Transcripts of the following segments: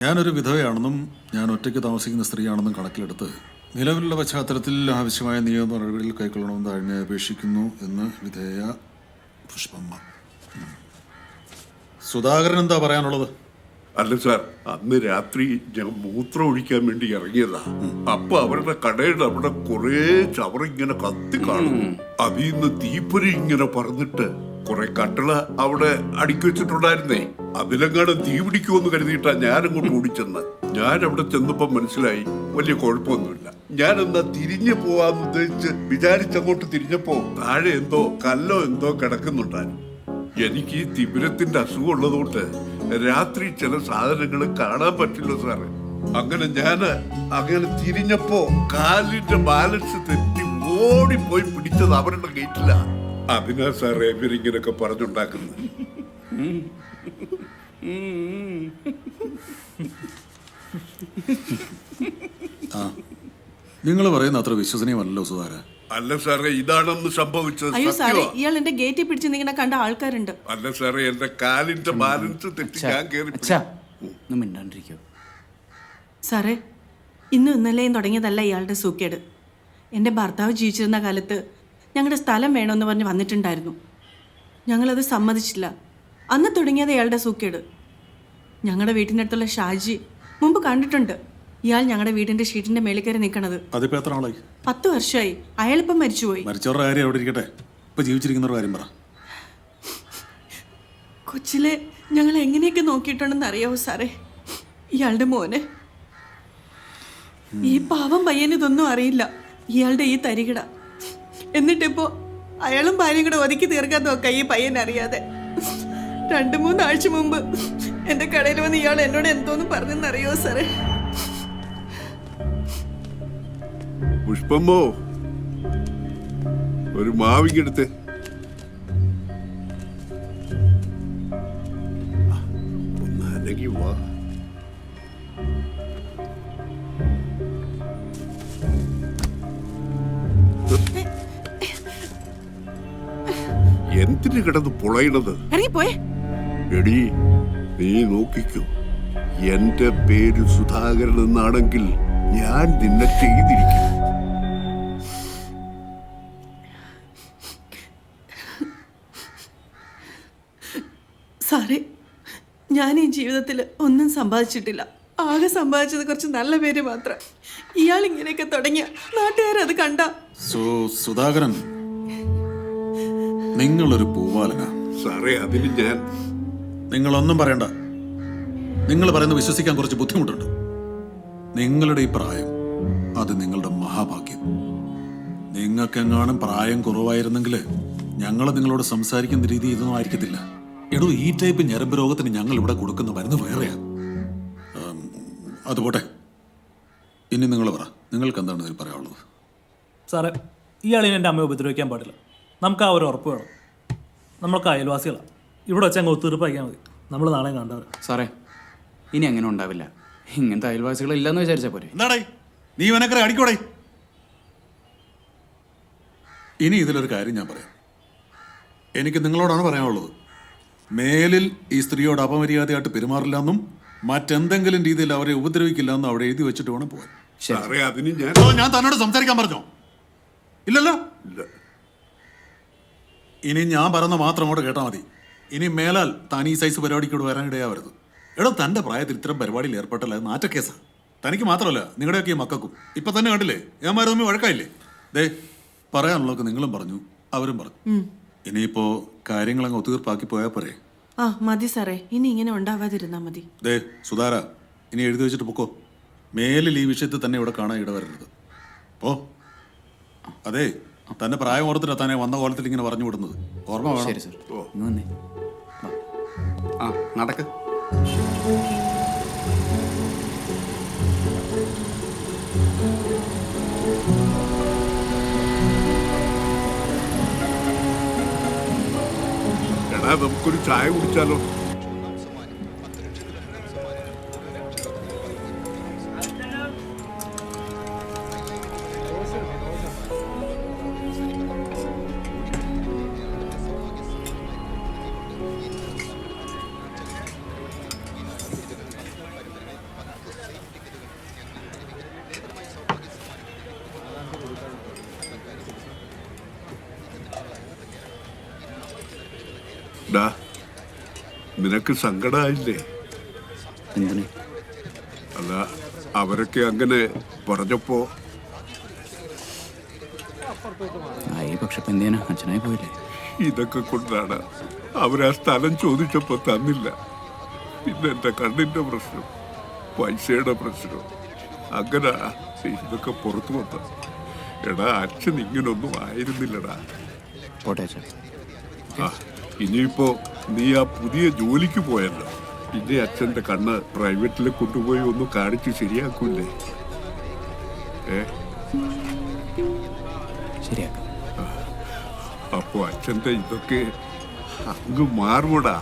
ഞാനൊരു വിധവയാണെന്നും ഞാൻ ഒറ്റയ്ക്ക് താമസിക്കുന്ന സ്ത്രീയാണെന്നും കണക്കിലെടുത്ത് നിലവിലുള്ള പശ്ചാത്തലത്തിൽ ആവശ്യമായ നിയമ നടപടികൾ കൈക്കൊള്ളണമെന്ന് അതിനെ അപേക്ഷിക്കുന്നു എന്ന് വിധേയ പുഷ്പമ്മ. സുധാകരൻ എന്താ പറയാനുള്ളത്? അല്ല സാർ അന്ന് രാത്രി ഞാൻ മൂത്രം ഒഴിക്കാൻ വേണ്ടി ഇറങ്ങിയതാ. അപ്പൊ അവരുടെ കടയുടെ അവിടെ കൊറേ ചവറിങ്ങനെ കത്തി കാണും. അതിൽ നിന്ന് തീപ്പൊരി ഇങ്ങനെ പറന്നിട്ട് കുറെ കട്ടള അവിടെ അടുക്കി വെച്ചിട്ടുണ്ടായിരുന്നേ. അതിലെങ്ങാനും തീ പിടിക്കുമെന്ന് കരുതിയിട്ടാ ഞാൻ അങ്ങോട്ട് ഓടിച്ചെന്ന്. ഞാൻ അവിടെ ചെന്നപ്പോ മനസ്സിലായി വലിയ കുഴപ്പമൊന്നുമില്ല. ഞാൻ എന്താ തിരിഞ്ഞു പോവാന്ന് ഉദ്ദേശിച്ച് വിചാരിച്ചങ്ങോട്ട് തിരിഞ്ഞപ്പോ താഴെ എന്തോ കല്ലോ എന്തോ കിടക്കുന്നുണ്ടായിരുന്നു. എനിക്ക് ഈ തിമിരത്തിന്റെ അസുഖം ഉള്ളതുകൊണ്ട് രാത്രി ചില സാധനങ്ങൾ കാണാൻ പറ്റില്ല സാറ്. അങ്ങനെ ഞാൻ അങ്ങനെ തിരിഞ്ഞപ്പോ കാലിന്റെ ബാലൻസ് തെറ്റി ഓടിപ്പോയി പിടിച്ചത് അവരുടെ ഗേറ്റില. അതിനാ സാറേ ഇവരിങ്ങനൊക്കെ പറഞ്ഞുണ്ടാക്കുന്നത്. നിങ്ങൾ പറയുന്ന അത്ര വിശ്വസനീയമല്ലോ സുധാര അല്ല സാറേ ഇതാണെന്ന് സംഭവിച്ചത് അയ്യോ സാറേ സത്യമാ. ഇയാൾ എന്റെ ഗേറ്റിൽ പിടിച്ച് നിങ്ങനെ കണ്ട ആൾക്കാരുണ്ട്. അല്ല സാറേ എന്റെ കാലിന്റെ ബാലൻസ് തെറ്റി ഞാൻ കേറി അച്ഛാ ഒന്ന് മിണ്ടാണ്ടിരിക്കോ. സാറേ ഇന്നും ഇന്നലെയും തുടങ്ങിയതല്ല ഇയാളുടെ സൂക്കേട്. എന്റെ ഭർത്താവ് ജീവിച്ചിരുന്ന കാലത്ത് ഞങ്ങളുടെ സ്ഥലം വേണമെന്ന് പറഞ്ഞ് വന്നിട്ടുണ്ടായിരുന്നു. ഞങ്ങളത് സമ്മതിച്ചില്ല. അന്ന് തുടങ്ങിയത് ഇയാളുടെ സൂക്കേട്. ഞങ്ങളുടെ വീട്ടിനടുത്തുള്ള ഷാജി മുമ്പ് കണ്ടിട്ടുണ്ട്. ഇയാൾ ഞങ്ങളുടെ വീടിന്റെ ഷീറ്റിന്റെ മേളിൽ കയറി നിൽക്കണത്. അതിപ്പോ എത്ര ആളായി പത്ത് വർഷമായി. അയാളിപ്പം മരിച്ചുപോയി. മരിച്ചവരുടെ കാര്യം അവിടെ ഇരിക്കട്ടെ? ഇപ്പൊ ജീവിച്ചിരിക്കുന്നവരുടെ കാര്യം പറ. കൊച്ചിലെ ഞങ്ങൾ എങ്ങനെയൊക്കെ നോക്കിയിട്ടുണ്ടെന്ന് അറിയാവോ സാറേ? ഇയാളുടെ മോനെ. ഈ പാവം പയ്യനിതൊന്നും അറിയില്ല. ഇയാളുടെ ഈ തരികിട. എന്നിട്ടിപ്പോ അയാളും ഭാര്യയും കൂടെ ഒതുക്കി തീർക്കാൻ നോക്കാം ഈ പയ്യൻ അറിയാതെ. രണ്ടു മൂന്നാഴ്ച മുമ്പ് എന്റെ കടയിൽ വന്ന് ഇയാൾ എന്നോട് എന്തോന്ന് പറഞ്ഞെന്നറിയോ സാറേ? പുഷ്പമ്മോ ഒരു മാവിങ്ങെടുത്ത്. എന്തിന് കിടന്ന് പുളയണത്? ഇറങ്ങിപ്പോയെ. എടി നീ നോക്കിക്കോ. എന്റെ പേര് സുധാകരൻ എന്നാണെങ്കിൽ ഞാൻ നിന്നെ ചെയ്തിരിക്കും. സാറേ ഞാൻ ഈ ജീവിതത്തിൽ ഒന്നും സമ്പാദിച്ചിട്ടില്ല. ആകെ സമ്പാദിച്ചത് കുറച്ച് നല്ല പേര് മാത്രം. ഇയാൾ ഇങ്ങനെയൊക്കെ തുടങ്ങിയ നാട്ടുകാരത് കണ്ട. സോ സുധാകരൻ നിങ്ങളൊരു പൂവാലന. സാറേ അതിന് ഞാൻ നിങ്ങളൊന്നും പറയണ്ട. നിങ്ങൾ പറയുന്ന വിശ്വസിക്കാൻ കുറച്ച് ബുദ്ധിമുട്ടുണ്ട്. നിങ്ങളുടെ ഈ പ്രായം അത് നിങ്ങളുടെ മഹാഭാഗ്യം. നിങ്ങൾക്കെങ്ങാനും പ്രായം കുറവായിരുന്നെങ്കിൽ ഞങ്ങൾ നിങ്ങളോട് സംസാരിക്കുന്ന രീതി ഇതൊന്നും ആയിരിക്കത്തില്ല. എടോ ഈ ടൈപ്പ് ഞരമ്പ് രോഗത്തിന് ഞങ്ങൾ ഇവിടെ കൊടുക്കുന്ന മരുന്ന് വേറെയാ. അതുപോട്ടെ ഇനി നിങ്ങൾ പറ. നിങ്ങൾക്ക് എന്താണ് ഇതിൽ പറയാനുള്ളത്? സാറേ ഇയാളിനെ എന്റെ അമ്മയെ ഉപദ്രവിക്കാൻ പാടില്ല. നമുക്ക് ആ ഒരു ഉറപ്പ് വേണം. നമ്മൾക്ക് അയൽവാസികളാണ് ഇവിടെ വെച്ച് അങ്ങ് ഒത്തുതീർപ്പാക്കിയാൽ മതി. നമ്മൾ നാളെ കണ്ടവർ സാറേ ഇനി അങ്ങനെ ഉണ്ടാവില്ല. ഇങ്ങനത്തെ അയൽവാസികൾ ഇല്ലെന്ന് വിചാരിച്ചാൽ പോരെ. എന്താടേ? നീ വനക്കറി അടിക്കൂടെ. ഇനി ഇതിലൊരു കാര്യം ഞാൻ പറയാം. എനിക്ക് നിങ്ങളോടാണ് പറയാനുള്ളത്. മേലിൽ ഈ സ്ത്രീയോട് അപമര്യാദയായിട്ട് പെരുമാറില്ല എന്നും മറ്റെന്തെങ്കിലും രീതിയിൽ അവരെ ഉപദ്രവിക്കില്ല എന്നും അവിടെ എഴുതി വെച്ചിട്ട് വേണം പോകാൻ സാറേ അതിന് ഞാൻ ഞാൻ തന്നോട് സംസാരിക്കാൻ പറഞ്ഞോ? ഇല്ലല്ലോ? ഇല്ല. ഇനി ഞാൻ പറഞ്ഞ മാത്രം അങ്ങോട്ട് കേട്ടാൽ മതി. ഇനി മേലാൽ താൻ ഈ സൈസ് പരിപാടിക്കൂടെ വരാനിടയാവരുത് എടോ തന്റെ പ്രായത്തിൽ ഇത്തരം പരിപാടിയിൽ ഏർപ്പെട്ടല്ല നാറ്റക്കേസാണ് നാറ്റക്കേസാ. തനിക്ക് മാത്രമല്ല നിങ്ങളുടെയൊക്കെ ഈ മക്കൾക്കും. ഇപ്പം തന്നെ കണ്ടില്ലേ ഏമാര് തമ്മിൽ വഴക്കായില്ലേ? ദേ പറയാനുള്ളതൊക്കെ നിങ്ങളും പറഞ്ഞു അവരും പറഞ്ഞു. ഇനിയിപ്പോ കാര്യങ്ങളങ്ങ് ഒത്തുതീർപ്പാക്കി പോയാൽ പോരെ. ആ മതി സാറേ ഇനി ഇങ്ങനെ ഉണ്ടാവാതിരുന്നാ മതി. ദേ സുധാര ഇനി എഴുതി വെച്ചിട്ട് പൊക്കോ. മേലിൽ ഈ വിഷയത്തിൽ തന്നെ ഇവിടെ കാണാൻ ഇടവരരുത്. ഓ അതെ തന്നെ പ്രായം ഓർത്തിട്ടാ തന്നെ വന്ന കോലത്തിൽ ഇങ്ങനെ പറഞ്ഞു വിടുന്നത്. ഓർമ്മ വേണം? ശരി സർ. ഇന്ന് തന്നെ. ആ നടക്ക്. എടാ നമുക്കൊരു ചായ കുടിച്ചാലോ? നിനക്ക് സങ്കടമായില്ലേ എന്തിന് അല്ല അവരൊക്കെ അങ്ങനെ പറഞ്ഞപ്പോ ആയി പക്ഷെ ഇപ്പം എന്തിനാ? അച്ഛനായി പോയില്ലേ? ഇതൊക്കെ കൊണ്ടാണ് അവരാ സ്ഥലം ചോദിച്ചപ്പോ തന്നില്ല. പിന്നെ എന്റെ കണ്ണിന്റെ പ്രശ്നം പൈസയുടെ പ്രശ്നം. അങ്ങനെ ഇതൊക്കെ പുറത്തു വന്ന എടാ അച്ഛൻ ഇങ്ങനൊന്നും ആയിരുന്നില്ലടാ. പോട്ടെ അച്ഛൻ ആ ഇനിയിപ്പോ നീ ആ പുതിയ ജോലിക്ക് പോയല്ലോ. പിന്നെ അച്ഛന്റെ കണ്ണ് പ്രൈവറ്റിൽ കൊണ്ടുപോയി ഒന്ന് കാണിച്ച് ശരിയാക്കൂല്ലേ ഏ? ശരിയാക്കാം. അപ്പോ അച്ഛന്റെ ഇതൊക്കെ അങ്ങ് മാറുമടാ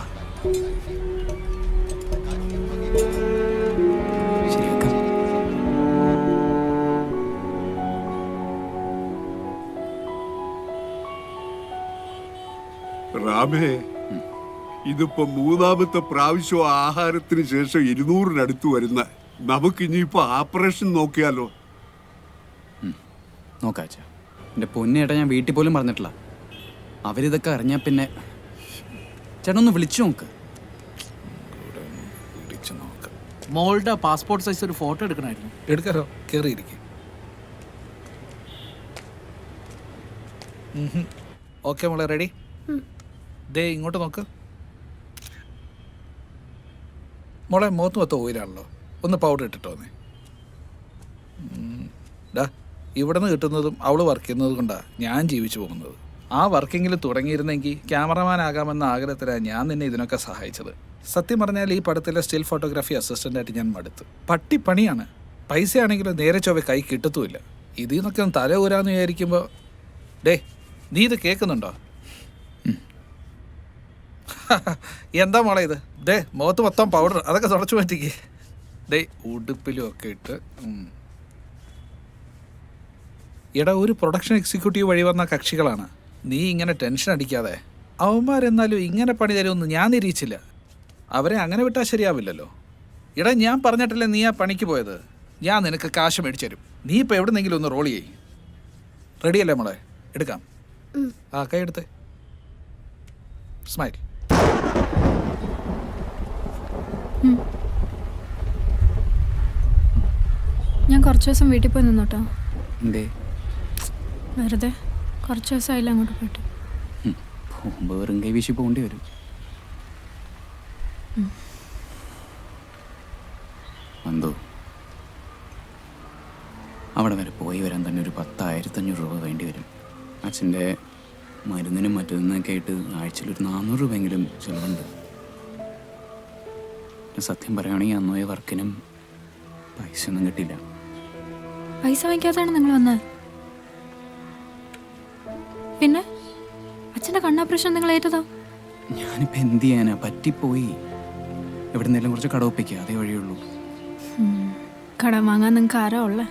ശരിയാക്കാം. റാമേ ഇതിപ്പോ മൂന്നാമത്തെ പ്രാവശ്യം ആഹാരത്തിന് ശേഷം ഇരുന്നൂറിനടുത്ത് വരുന്ന. നമുക്ക് ഇനിയിപ്പോ ഓപ്പറേഷൻ നോക്കിയാലോ? നോക്കാച്ചാ എന്റെ എന്റെ പൊന്നേട്ടാ ഞാൻ വീട്ടിൽ പോലും പറഞ്ഞിട്ടില്ല അവരിതൊക്കെ അറിഞ്ഞാൽ പിന്നെ ചേട്ടൻ ഒന്ന് വിളിച്ചു നോക്ക്. മോളുടെ പാസ്പോർട്ട് സൈസ് ഒരു ഫോട്ടോ എടുക്കണമായിരുന്നു എടുക്കാറോ കയറിയിരിക്കും ഓക്കെ മോളെ റെഡി ദേ ഇങ്ങോട്ട് നോക്ക്. മോളെ മുഖത്ത് മൊത്തം ഓയിലാണല്ലോ ഒന്ന് പൗഡർ ഇട്ടിട്ടോന്നേ ഡാ ഇവിടെ നിന്ന് കിട്ടുന്നതും അവൾ വർക്ക് ചെയ്യുന്നത് കൊണ്ടാണ് ഞാൻ ജീവിച്ചു പോകുന്നത്. ആ വർക്കിങ്ങിൽ തുടങ്ങിയിരുന്നെങ്കിൽ ക്യാമറമാൻ ആകാമെന്ന ആഗ്രഹത്തിലാണ് ഞാൻ നിന്നെ ഇതിനൊക്കെ സഹായിച്ചത്. സത്യം പറഞ്ഞാൽ ഈ പടത്തിലെ സ്റ്റിൽ ഫോട്ടോഗ്രാഫി അസിസ്റ്റന്റായിട്ട് ഞാൻ മടുത്തു. പട്ടിപ്പണിയാണ് പൈസയാണെങ്കിലും നേരെ ചൊവ്വ കൈ കിട്ടത്തുമില്ല. ഇതിൽ നിന്നൊക്കെ തല ഊരാന്ന് വിചാരിക്കുമ്പോൾ ഡേ നീ ഇത് കേൾക്കുന്നുണ്ടോ. എന്താ മോളെ ഇത്? ദേ മുഖത്ത് മൊത്തം പൗഡർ അതൊക്കെ തുടച്ചു മാറ്റിക്കേ. ദേ ഉടുപ്പിലും ഒക്കെ ഇട്ട്. എടാ ഒരു പ്രൊഡക്ഷൻ എക്സിക്യൂട്ടീവ് വഴി വന്ന കക്ഷികളാണ്. നീ ഇങ്ങനെ ടെൻഷൻ അടിക്കാതെ. അവന്മാരെന്നാലും ഇങ്ങനെ പണി തരുമെന്ന് ഞാൻ നിരീച്ചില്ല അവരെ അങ്ങനെ വിട്ടാൽ ശരിയാവില്ലല്ലോ. എടാ ഞാൻ പറഞ്ഞിട്ടല്ലേ നീ ആ പണിക്ക് പോയത്? ഞാൻ നിനക്ക് കാശ് മേടിച്ചു തരും. നീ ഇപ്പോൾ എവിടെന്നെങ്കിലും ഒന്ന് റോൾ ചെയ്യ്. റെഡിയല്ലേ മോളെ? എടുക്കാം. ആ കൈ എടുത്തേ. സ്മൈൽ ഞാൻ കുറച്ച് ദിവസം വീട്ടിൽ പോയി നിന്നോട്ടോ. വെറുതെ കുറച്ച് ദിവസമായില്ല അങ്ങോട്ട് പോയിട്ട്. പോകുമ്പോൾ വെറും കൈ വീശി പോകേണ്ടി വരും. എന്തോ? അവിടെ വരെ പോയി വരാൻ തന്നെ ഒരു പത്തായിരത്തഞ്ഞൂറ് രൂപ വേണ്ടി വരും. അച്ഛന്റെ മരുന്നിനും മറ്റൊന്നൊക്കെ ആയിട്ട് ആഴ്ചയിൽ ഒരു നാനൂറ് രൂപയെങ്കിലും ചിലവുണ്ട്. സത്യം പറയുകയാണെങ്കിൽ അന്നോയ വർക്കിനും പൈസ ഒന്നും കിട്ടിയില്ല. പൈസ വാങ്ങിക്കാതാണ് നിങ്ങൾ വന്നത്? പിന്നെ? അച്ഛന്റെ കണ്ണാപ്രശ്നം നിങ്ങൾ ഏറ്റതോ? ഞാനിപ്പോൾ എന്ത് ചെയ്യാനാ? പറ്റിപ്പോയി. എവിടുന്നേലും കുറച്ച് കടവപ്പിക്കുക അതേ വഴിയുള്ളൂ കടം വാങ്ങാൻ നിങ്ങൾക്ക് ആരാ ഉള്ളേ?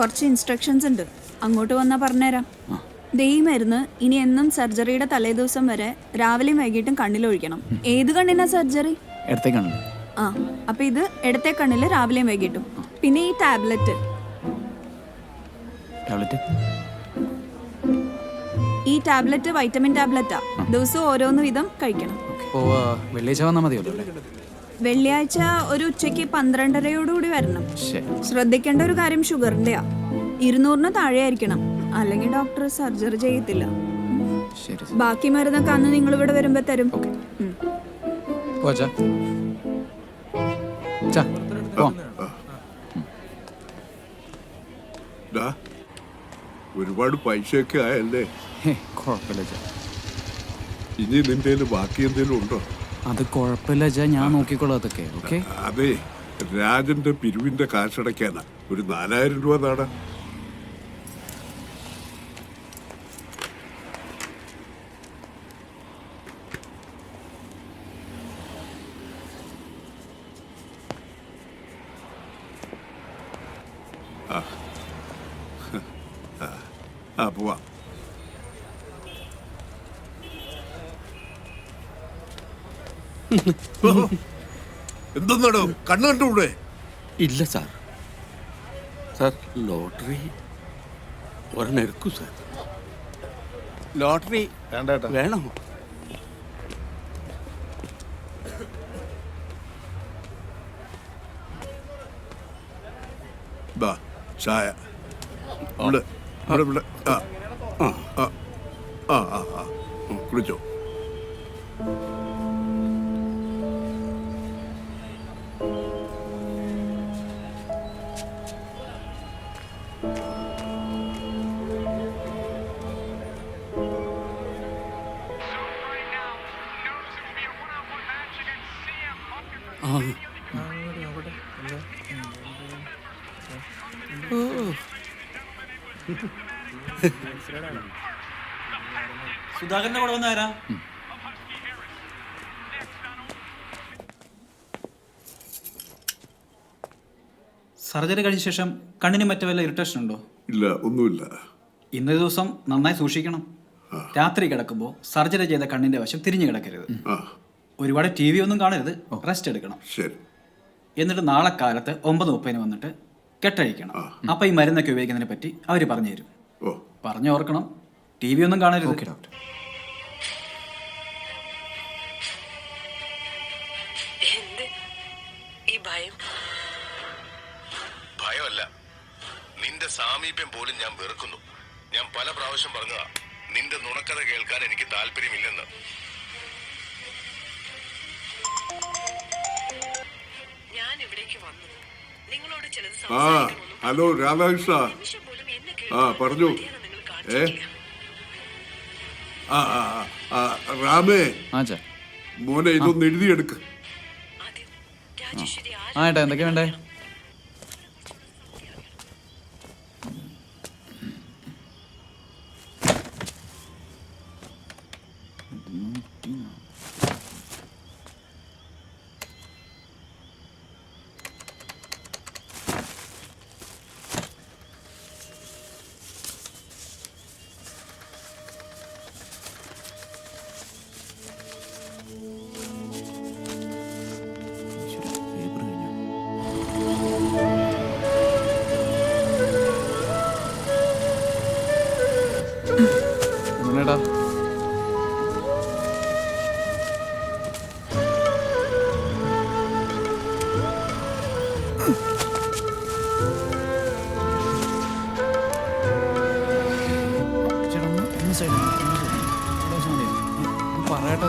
കുറച്ച് ഇൻസ്ട്രക്ഷൻസ് ഉണ്ട്. അങ്ങോട്ട് വന്നാൽ പറഞ്ഞുതരാം. ദേ ഈ മരുന്ന് ഇനി എന്നും സർജറിയുടെ തലേദിവസം വരെ രാവിലെയും വൈകിട്ടും കണ്ണിലൊഴിക്കണം ഏത് കണ്ണിനാ സർജറി കണ്ണിൽ ആ അപ്പൊ ഇത് ഇടത്തെ കണ്ണിൽ രാവിലെയും വൈകിട്ടും. പിന്നെ ഈ ടാബ്ലറ്റ്. ടാബ്ലറ്റ്? ഈ ടാബ്ലറ്റ് വൈറ്റമിൻ ടാബ്ലറ്റാ. ദിവസവും ഓരോന്ന് വീതം കഴിക്കണം. വെള്ളിയാഴ്ച വന്നാൽ മതിയല്ലോ അല്ലേ? വെള്ളിയാഴ്ച ഒരു ഉച്ചയ്ക്ക് പന്ത്രണ്ടരയോടുകൂടി വരണം. ശരി ശ്രദ്ധിക്കേണ്ട ഒരു കാര്യം ഷുഗറിന്റെയാ. ഇരുന്നൂറിന് താഴെ ആയിരിക്കണം അല്ലെങ്കിൽ ഡോക്ടർ സർജറി ചെയ്യത്തില്ല. ശരി ബാക്കി മരുന്നൊക്കെ അന്ന് നിങ്ങൾ ഇവിടെ വരുമ്പോ തരും. ഒരുപാട് പൈസയൊക്കെ ആയല്ലേ? കുഴപ്പമില്ല ഇനി നിന്റെ ബാക്കി എന്തെങ്കിലും ഉണ്ടോ? അത് കുഴപ്പമില്ല ജാ ഞാൻ നോക്കിക്കോളാം അതൊക്കെ ഓക്കെ? അതെ. രാജന്റെ പിരിവിന്റെ കാശടയ്ക്കാനാ ഒരു നാലായിരം രൂപ നാടാ ആ. ആ പോവാ എന്തെന്നാടോ കണ്ണു കണ്ടുകൂടെ ഇല്ല സാർ. സാർ ലോട്ടറി ഒരെണ്ണം എടുക്കൂ സാർ. ലോട്ടറി വേണോ? ബാ ചായ. ഇവിടെ ഇവിടെ ഇവിടെ. ആ. ആ ആ ആ ആ ആ. കുടിച്ചോ. സുധാകരന്റെ കൂടെ വന്നാരാ സർജറി കഴിഞ്ഞ ശേഷം കണ്ണിന് മറ്റു വല്ല ഇറിറ്റേഷൻ ഉണ്ടോ? ഇല്ല ഒന്നുമില്ല. ഇന്നേ ദിവസം നന്നായി സൂക്ഷിക്കണം. രാത്രി കിടക്കുമ്പോൾ സർജറി ചെയ്ത കണ്ണിന്റെ വശം തിരിഞ്ഞു കിടക്കരുത്. ഒരുപാട് ടി വി ഒന്നും കാണരുത്. റെസ്റ്റ് എടുക്കണം. ശരി. എന്നിട്ട് നാളെ കാലത്ത് ഒമ്പത് മുപ്പതിന് വന്നിട്ട് കെട്ടഴിക്കണം. അപ്പൊ ഈ മരുന്നൊക്കെ ഉപയോഗിക്കുന്നതിനെ പറ്റി അവർ പറഞ്ഞു തരും പറഞ്ഞു ഓർക്കണം ടി വി ഒന്നും കാണരുത്. Okay doctor. ഭയം? ഭയമല്ല. നിന്റെ സാമീപ്യം പോലും ഞാൻ വെറുക്കുന്നു. ഞാൻ പല പ്രാവശ്യം പറഞ്ഞതാ നിന്റെ നുണക്കഥ കേൾക്കാൻ എനിക്ക് താല്പര്യമില്ലെന്ന്. ഞാൻ ഇവിടേക്ക് വന്നത് നിങ്ങളോട് ചിലത് ആ ഹലോ രാധാകൃഷ്ണ. ആ പറഞ്ഞു. ഏ? ആ ആ ആ, അച്ഛാ മോനെ ഇതൊന്ന് എഴുതിയെടുക്ക്. ആ ഏട്ടാ എന്തൊക്കെയാ വേണ്ടേ? പറയട്ടെ.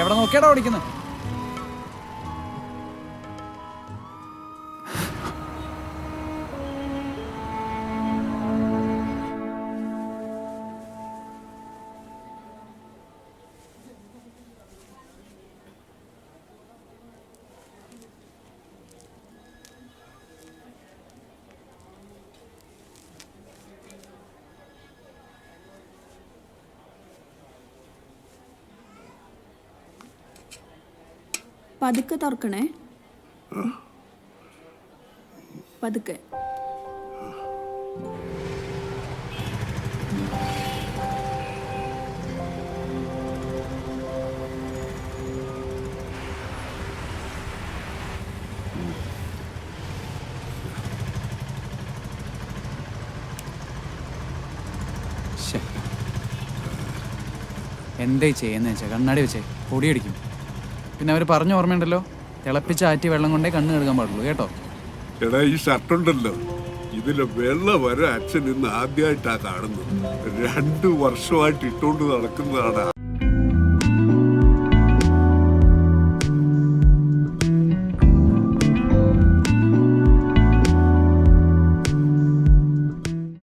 എവിടെ നോക്കിയാടാ ഓടിക്കുന്നത് പതുക്കെ തുറക്കണേ. പതുക്കെ. എന്തേ ചെയ്യുന്നേച്ചാ? കണ്ണാടി വെച്ചേ. പൊടിയടിക്കും. പിന്നെ അവർ പറഞ്ഞു ഓർമ്മയുണ്ടല്ലോ? തിളപ്പിച്ച് ആറ്റി വെള്ളം കൊണ്ടേ കണ്ണ് കഴുകാൻ പാടുള്ളൂ കേട്ടോ? എടാ ഈ ഷർട്ട് ഉണ്ടല്ലോ. ഇതിലെ വെള്ള വരെ അച്ഛൻ ഇന്ന് ആദ്യമായിട്ടാ കാണുന്നത്. രണ്ടു വർഷമായിട്ട് ഇട്ടുകൊണ്ട് നടക്കുന്നതാണ്